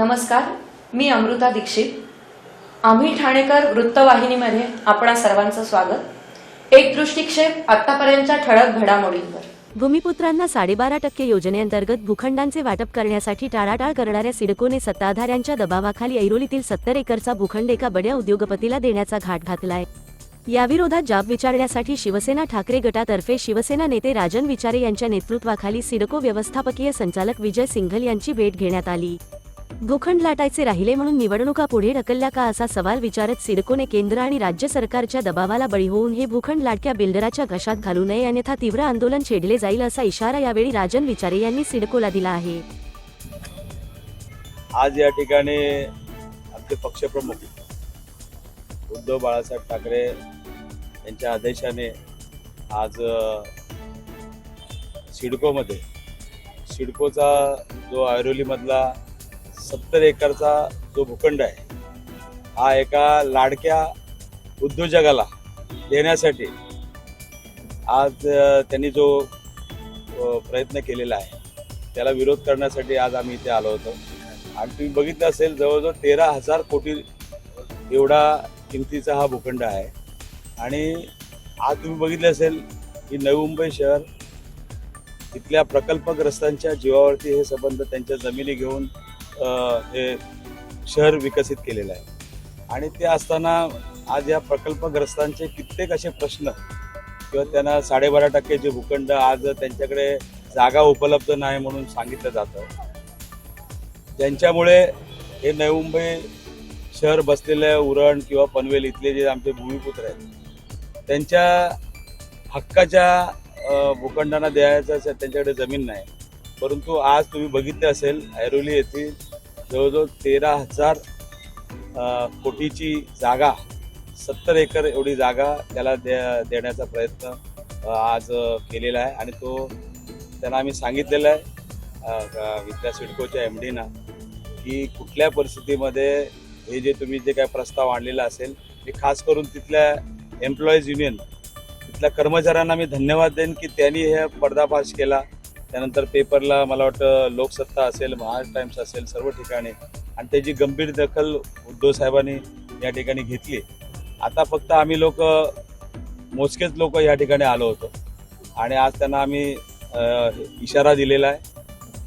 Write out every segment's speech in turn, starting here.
नमस्कार मी अमृता दीक्षित. आम्ही ठाणेकर वृत्तवाहिनीमध्ये आपणा सर्वांचं स्वागत. एक दृष्टिक्षेप आतापर्यंतच्या ठळक घडामोडींवर. भूमिपुत्रांना साडेबारा टक्के योजनेअंतर्गत भूखंडांचे वाटप करण्यासाठी टाळाटाळ करणाऱ्या सिडकोने सत्ताधाऱ्यांच्या दबावाखाली ऐरोलीतील सत्तर एकरचा भूखंड एका बड्या उद्योगपतीला देण्याचा घाट घातलाय. याविरोधात जाब विचारण्यासाठी शिवसेना ठाकरे गटातर्फे शिवसेना नेते राजन विचारे यांच्या नेतृत्वाखाली सिडको व्यवस्थापकीय संचालक विजय सिंघल यांची भेट घेण्यात आली. भूखंड लाटायचे राहिले म्हणून निवडणुका पुढे ढकलल्या का असा सवाल विचारत सिडकोने केंद्र आणि राज्य सरकारच्या दबावाला बळी होऊन हे भूखंड लाटक्या बिल्डराच्या घशात घालू नये अन्यथा तीव्र आंदोलन छेडले जाईल असा इशारा यावेळी राजन विचारे यांनी सिडकोला दिला आहे. आज या ठिकाणी आमचे पक्षप्रमुख उद्धव बाळासाहेब ठाकरे यांच्या आदेशाने आज सिडकोमध्ये सिडकोचा जो ऐरोलीमधला सत्तर एकरचा जो भूखंड आहे हा एका लाडक्या उद्योजकाला देण्यासाठी आज त्यांनी जो प्रयत्न केलेला आहे त्याला विरोध करण्यासाठी आज आम्ही इथे आलो होतो. आणि तुम्ही बघितलं असेल जवळजवळ तेरा हजार कोटी एवढा किमतीचा हा भूखंड आहे. आणि आज तुम्ही बघितलं असेल की नवी मुंबई शहर इथल्या प्रकल्पग्रस्तांच्या जीवावरती हे संबंध त्यांच्या जमिनी घेऊन हे शहर विकसित केलेलं आहे. आणि ते असताना आज या प्रकल्पग्रस्तांचे कित्येक असे प्रश्न किंवा त्यांना साडेबारा टक्के जे भूखंड आज त्यांच्याकडे जागा उपलब्ध नाही म्हणून सांगितलं जातं. त्यांच्यामुळे हे नवी मुंबई शहर बसलेलं उरण किंवा पनवेल इथले जे आमचे भूमिपुत्र आहेत त्यांच्या हक्काच्या भूखंडांना द्यायचं असेल त्यांच्याकडे जमीन नाही. परंतु आज तुम्ही बघितलं असेल ऐरोली येथील जवळजवळ तेरा हजार कोटीची जागा सत्तर एकर एवढी जागा त्याला दे देण्याचा प्रयत्न आज केलेला आहे. आणि तो त्यांना आम्ही सांगितलेलं आहे विद्या सिडकोच्या एम डीना की कुठल्या परिस्थितीमध्ये हे जे तुम्ही जे काय प्रस्ताव आणलेला असेल ते खास करून तिथल्या एम्प्लॉईज युनियन तिथल्या कर्मचाऱ्यांना मी धन्यवाद देईन की त्यांनी हे पर्दाफाश केला. त्यानंतर पेपरला मला वाटतं लोकसत्ता असेल महाराष्ट्र टाइम्स असेल सर्व ठिकाणी. आणि त्याची गंभीर दखल उद्धव साहेबांनी या ठिकाणी घेतली आता फक्त आम्ही लोक मोजकेच लोक या ठिकाणी आलो होतो. आणि आज त्यांना आम्ही इशारा दिलेला आहे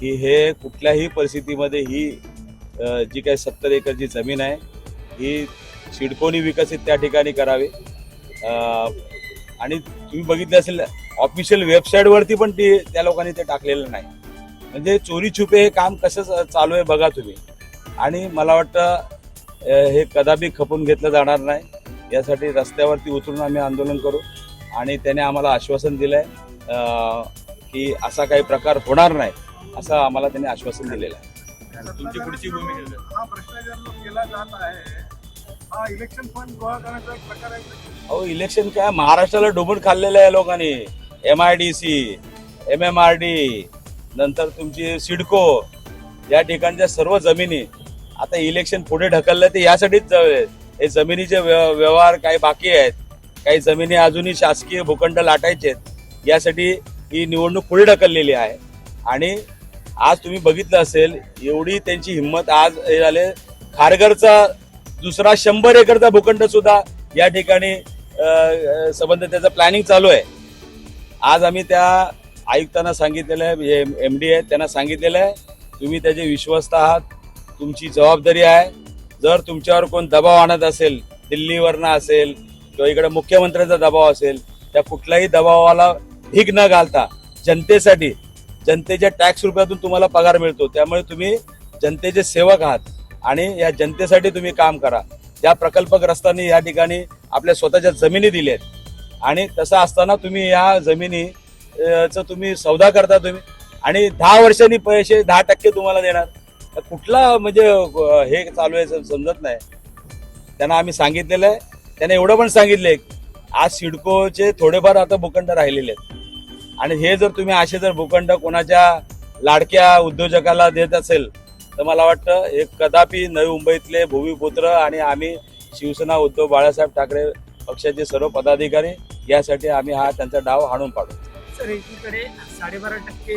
की हे कुठल्याही परिस्थितीमध्ये ही जी काही सत्तर एकरची जमीन आहे ही शिडकोनी विकसित त्या ठिकाणी करावी. आणि तुम्ही बघितलं असेल ऑफिशियल वेबसाईटवरती पण ती त्या लोकांनी ते टाकलेलं नाही. म्हणजे चोरी छुपे हे काम कसं चालू आहे बघा तुम्ही. आणि मला वाटतं हे कदापि खपून घेतलं जाणार नाही. यासाठी रस्त्यावरती उतरून आम्ही आंदोलन करू. आणि त्याने आम्हाला आश्वासन दिलं आहे की असा काही प्रकार होणार नाही असं आम्हाला त्यांनी आश्वासन दिलेलं आहे. तुमची पुढची भूमिका हा भ्रष्टाचार जो केला जात आहे हा इलेक्शन फंड गोळा करण्याचा एक प्रकार आहे. अहो इलेक्शन काय? महाराष्ट्राला डुबून खाल्लेलं आहे लोकांनी. M I D C M M R D नंतर तुमची सिडको या ठिकाणच्या सर्व जमिनी. आता इलेक्शन पुढे ढकललं ते यासाठीच जावे हे जमिनीचे व्यव- व्यवहार काही बाकी आहेत. काही जमिनी अजूनही शासकीय भूखंड लाटायचे आहेत. यासाठी ही निवडणूक पुढे ढकललेली आहे. आणि आज तुम्ही बघितलं असेल एवढी त्यांची हिंमत आज हे झाले. खारघरचा दुसरा शंभर एकरचा भूखंड सुद्धा या ठिकाणी संबंध त्याचं प्लॅनिंग चालू आहे. आज आम्ही त्या आयुक्तांना सांगितलेलं आहे एम डी आहे त्यांना सांगितलेलं आहे तुम्ही त्याचे विश्वस्त आहात तुमची जबाबदारी आहे. जर तुमच्यावर कोण दबाव आणत असेल दिल्लीवरनं असेल किंवा इकडे मुख्यमंत्र्यांचा दबाव असेल त्या कुठल्याही दबावाला भीक न घालता जनतेसाठी जनतेच्या टॅक्स रुपयातून तुम्हाला पगार मिळतो. त्यामुळे तुम्ही जनतेचे सेवक आहात आणि या जनतेसाठी तुम्ही काम करा. त्या प्रकल्पग्रस्तांनी या ठिकाणी आपल्या स्वतःच्या जमिनी दिल्या आहेत आणि तसं असताना तुम्ही या जमिनी चं तुम्ही सौदा करता तुम्ही. आणि दहा वर्षांनी पैसे दहा टक्के तुम्हाला देणार. तर कुठला म्हणजे हे चालू आहे समजत नाही. त्यांना आम्ही सांगितलेलं आहे. त्यांना एवढं पण सांगितलंय आज सिडकोचे थोडेफार आता भूखंड राहिलेले आहेत. आणि हे जर तुम्ही असे जर भूखंड कोणाच्या लाडक्या उद्योजकाला देत असेल तर मला वाटतं हे कदापि नवी मुंबईतले भूमिपुत्र आणि आम्ही शिवसेना उद्धव बाळासाहेब ठाकरे पक्षाचे सर्व पदाधिकारी यासाठी आम्ही हा त्यांचा डाव हाणून पाडू. सर एकीकडे साडेबारा टक्के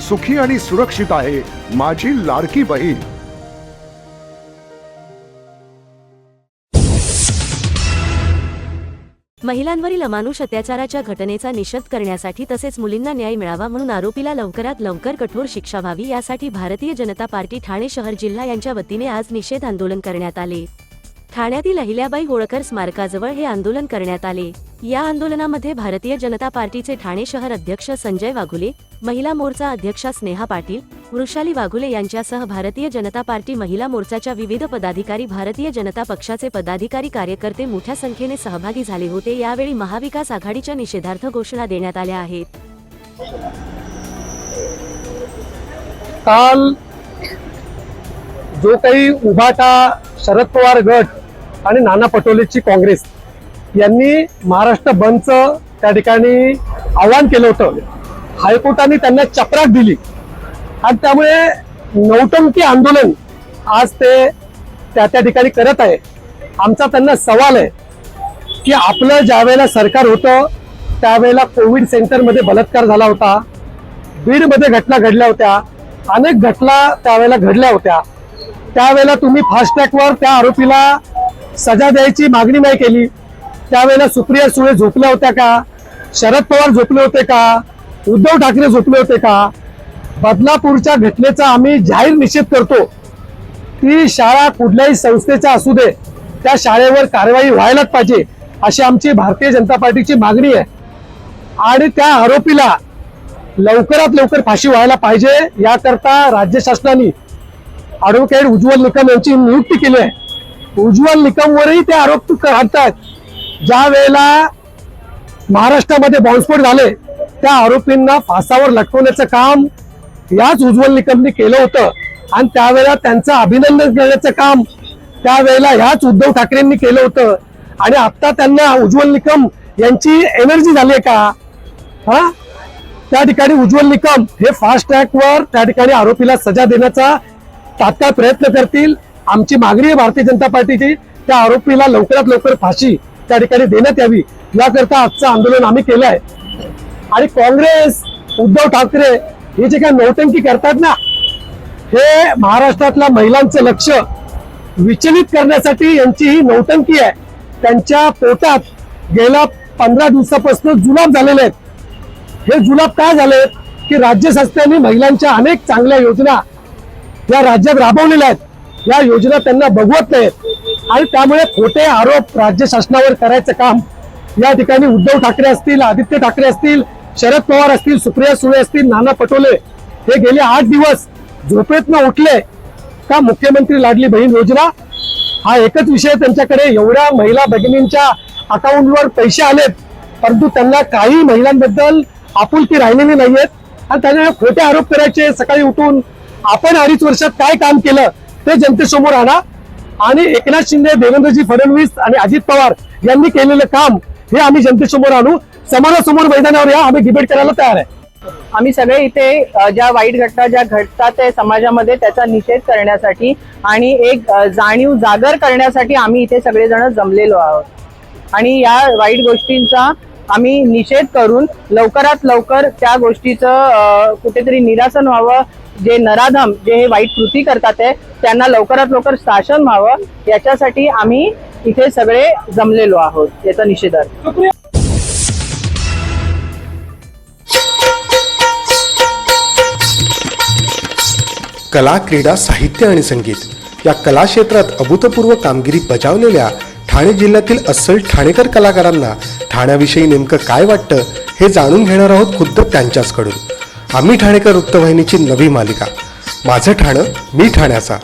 सुखी आणि सुरक्षित आहे माझी लाडकी बहीण. महिलांवरील अमानुष अत्याचाराच्या घटनेचा निषेध करण्यासाठी तसेच मुलींना न्याय मिळावा म्हणून आरोपीला लवकरात लवकर कठोर शिक्षा व्हावी यासाठी भारतीय जनता पार्टी ठाणे शहर जिल्हा यांच्या वतीने आज निषेध आंदोलन करण्यात आले. ठाण्यातील अहिल्याबाई होळकर स्मारकाजवळ हे आंदोलन करण्यात आले. या आंदोलनामध्ये भारतीय जनता पार्टीचे ठाणे शहर अध्यक्ष संजय वाघुले महिला मोर्चा अध्यक्षा स्नेहा पाटील वृषाली वाघुले यांच्यासह भारतीय जनता पार्टी महिला मोर्चाच्या विविध पदाधिकारी भारतीय जनता पक्षाचे पदाधिकारी कार्यकर्ते मोठ्या संख्येने सहभागी झाले होते. यावेळी महाविकास आघाडीच्या निषेधार्थ घोषणा देण्यात आल्या आहेत. काल जो काही उभाटा शरद पवार गट आणि नाना पटोलेची काँग्रेस यांनी महाराष्ट्र बंदचं त्या ठिकाणी आव्हान केलं होतं. हायकोर्टाने त्यांना चपराक दिली. आणि त्यामुळे नौटंकी आंदोलन आज ते त्या त्या ठिकाणी करत आहे. आमचा त्यांना सवाल आहे की आपलं ज्या वेळेला सरकार होतं त्यावेळेला कोविड सेंटरमध्ये बलात्कार झाला होता बीडमध्ये घटना घडल्या होत्या अनेक घटना त्यावेळेला घडल्या होत्या. त्यावेळेला तुम्ही फास्ट ट्रॅकवर त्या आरोपीला सजा द्यायची मागणी नाही केली. त्यावेळेला सुप्रिया सुळे झोपल्या होत्या का? शरद पवार झोपले होते का? उद्धव ठाकरे झोपले होते का? बदलापूरच्या घटनेचा आम्ही जाहीर निषेध करतो. ती शाळा कुठल्याही संस्थेचा असू दे त्या शाळेवर कारवाई व्हायलाच पाहिजे अशी आमची भारतीय जनता पार्टीची मागणी आहे. आणि त्या आरोपीला लवकरात लवकर फाशी व्हायला पाहिजे याकरता राज्य शासनाने ॲडव्होकेट उज्ज्वल निकम यांची नियुक्ती केली आहे. उज्ज्वल निकमवरही ते आरोप काढतात ज्या वेळेला महाराष्ट्रामध्ये बॉम्बस्फोट झाले त्या आरोपींना फासावर लटकवण्याचं काम याच उज्ज्वल निकमने केलं होतं. आणि त्यावेळेला त्यांचं अभिनंदन करण्याचं काम त्यावेळेला ह्याच उद्धव ठाकरेंनी केलं होतं. आणि आता त्यांना उज्ज्वल निकम यांची एनर्जी झाली आहे का? हा? त्या ठिकाणी उज्ज्वल निकम हे फास्ट ट्रॅकवर त्या ठिकाणी आरोपीला सजा देण्याचा तात्काळ प्रयत्न करतील. आमची मागणी आहे भारतीय जनता पार्टीची त्या आरोपीला लवकरात लवकर फाशी त्या ठिकाणी देण्यात यावी. याकरता आजचं आंदोलन आम्ही केलं आहे. आणि काँग्रेस उद्धव ठाकरे हे जे काही नौटंकी करतात ना हे महाराष्ट्रातल्या महिलांचं लक्ष विचलित करण्यासाठी यांची ही नौटंकी आहे. त्यांच्या पोटात गेल्या पंधरा दिवसापासून जुलाब झालेले आहेत. हे जुलाब काय झाले की राज्य संस्थांनी महिलांच्या अनेक चांगल्या योजना या राज्यात राबवलेल्या आहेत. या योजना त्यांना बघवत नाहीत. आणि त्यामुळे खोटे आरोप राज्य शासनावर करायचं काम या ठिकाणी उद्धव ठाकरे असतील आदित्य ठाकरे असतील शरद पवार असतील सुप्रिया सुळे असतील नाना पटोले हे गेले आठ दिवस झोपेतनं उठले का मुख्यमंत्री लाडली बहीण योजना? हा एकच विषय त्यांच्याकडे. एवढ्या महिला भगिनींच्या अकाउंटवर पैसे आलेत परंतु त्यांना काही महिलांबद्दल आपुलकी राहिलेली नाहीयेत. आणि त्यांना खोटे आरोप करायचे. सकाळी उठून आपण अडीच वर्षात काय काम केलं? ते जनतेसमोर आणा. आणि एकनाथ शिंदे देवेंद्रजी फडणवीस आणि अजित पवार यांनी केलेलं काम हे आम्ही जनतेसमोर आणू. समोरासमोर मैदानावर या. आम्ही डिबेट करायला तयार आहे. आम्ही सगळे इथे ज्या वाईट घटना ज्या घडतात त्या समाजामध्ये त्याचा निषेध करण्यासाठी आणि एक जाणीव जागर करण्यासाठी आम्ही इथे सगळेजण जमलेलो आहोत. आणि या वाईट गोष्टींचा आम्ही निषेध करून लवकरात लवकर त्या गोष्टीचं कुठेतरी निरासन व्हावं. जे नराधम जे हे वाईट कृती करतात आहे त्यांना लवकरात लवकर शासन व्हावं. याच्यासाठी आम्ही इथे सगळे जमलेलो आहोत याचा निषेधार्थ. कला क्रीडा साहित्य आणि संगीत या कला क्षेत्रात अभूतपूर्व कामगिरी बजावलेल्या ठाणे जिल्ह्यातील अस्सल ठाणेकर कलाकारांना ठाण्याविषयी नेमकं काय वाटतं हे जाणून घेणार आहोत खुद्द त्यांच्याचकडून. आम्ही ठाणेकर वृत्तवाहिनीची नवी मालिका. माझं ठाणं मी ठाण्याचा.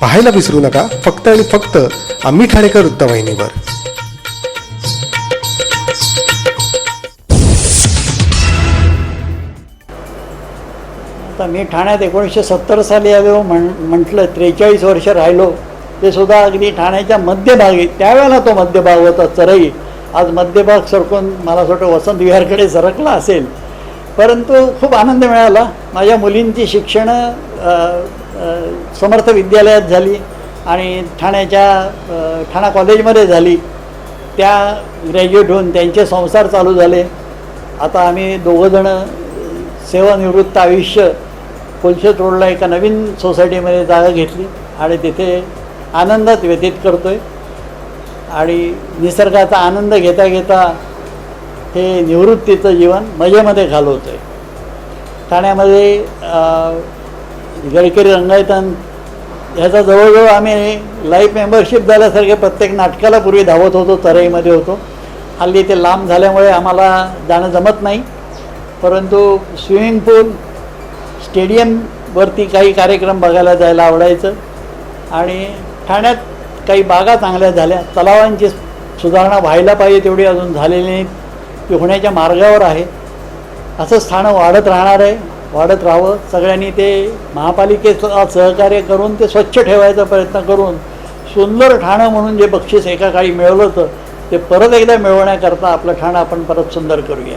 पाहायला विसरू नका फक्त आणि फक्त आम्ही ठाणेकर वृत्तवाहिनीवर आता मी ठाण्यात एकोणीसशे सत्तर साली आलो म्हण म्हटलं त्रेचाळीस वर्ष राहिलो ते सुद्धा अगदी ठाण्याच्या मध्यभागी त्यावेळेला तो मध्यभाग होता चरई. आज मध्यभाग सरकून मला असं वाटतं वसंत विहारकडे सरकला असेल. परंतु खूप आनंद मिळाला. माझ्या मुलींची शिक्षणं समर्थ विद्यालयात झाली आणि ठाण्याच्या ठाणा कॉलेजमध्ये झाली. त्या ग्रॅज्युएट होऊन त्यांचे संसार चालू झाले. आता आम्ही दोघंजणं सेवानिवृत्त आयुष्य कोलशेत रोडला एका नवीन सोसायटीमध्ये जागा घेतली आणि तिथे आनंदात व्यतीत करतो आहे आणि निसर्गाचा आनंद घेता घेता हे निवृत्तीचं जीवन मजेमध्ये घालवतो आहे ठाण्यामध्ये गडकरी रंगायतन ह्याचा जवळजवळ आम्ही लाईफ मेंबरशिप झाल्यासारखे प्रत्येक नाटकाला पूर्वी धावत होतो तराईमध्ये होतो. हल्ली ते लांब झाल्यामुळे आम्हाला जाणं जमत नाही. परंतु स्विमिंग पूल स्टेडियमवरती काही कार्यक्रम बघायला जायला आवडायचं. आणि ठाण्यात काही बागा चांगल्या झाल्या तलावांची सुधारणा व्हायला पाहिजे तेवढी अजून झालेली नाही. ती होण्याच्या मार्गावर आहे. असं स्थानं वाढत राहणार आहे वाढत राहावं. सगळ्यांनी ते महापालिकेचं सहकार्य करून ते स्वच्छ ठेवायचा प्रयत्न करून सुंदर ठाणं म्हणून जे बक्षीस एका काळी मिळवलं होतं ते परत एकदा मिळवण्याकरता आपलं ठाणं आपण परत सुंदर करूया.